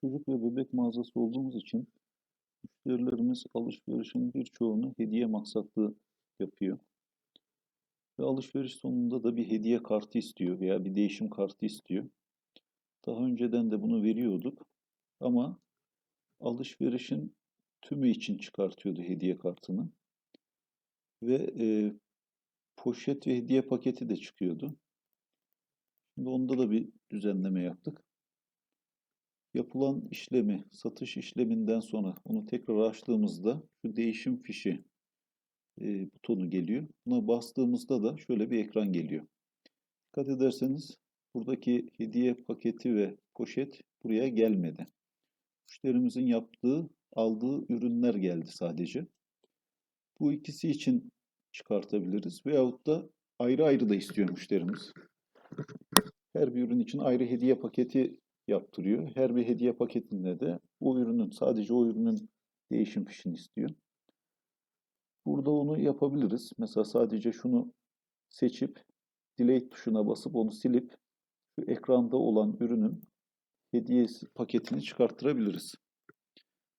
Çocuk ve bebek mağazası olduğumuz için müşterilerimiz alışverişin birçoğunu hediye maksatlı yapıyor. Ve alışveriş sonunda da bir hediye kartı istiyor veya bir değişim kartı istiyor. Daha önceden de bunu veriyorduk ama alışverişin tümü için çıkartıyordu hediye kartını. Ve e, poşet ve hediye paketi de çıkıyordu. Şimdi onda da bir düzenleme yaptık. Yapılan işlemi, satış işleminden sonra onu tekrar açtığımızda şu değişim fişi e, butonu geliyor. Buna bastığımızda da şöyle bir ekran geliyor. Dikkat ederseniz buradaki hediye paketi ve poşet buraya gelmedi. Müşterimizin yaptığı, aldığı ürünler geldi sadece. Bu ikisi için çıkartabiliriz. Veyahut da ayrı ayrı da istiyor müşterimiz. Her bir ürün için ayrı hediye paketi yaptırıyor. Her bir hediye paketinde de o ürünün, sadece o ürünün değişim fişini istiyor. Burada onu yapabiliriz. Mesela sadece şunu seçip delete tuşuna basıp onu silip şu ekranda olan ürünün hediye paketini çıkarttırabiliriz.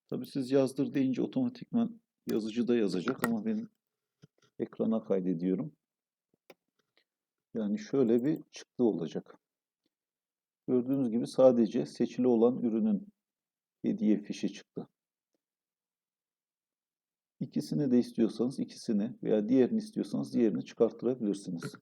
Tabii siz yazdır deyince otomatikman yazıcıda yazacak ama ben ekrana kaydediyorum. Yani şöyle bir çıktı olacak. Gördüğünüz gibi sadece seçili olan ürünün hediye fişi çıktı. İkisini de istiyorsanız ikisini veya diğerini istiyorsanız diğerini çıkarttırabilirsiniz.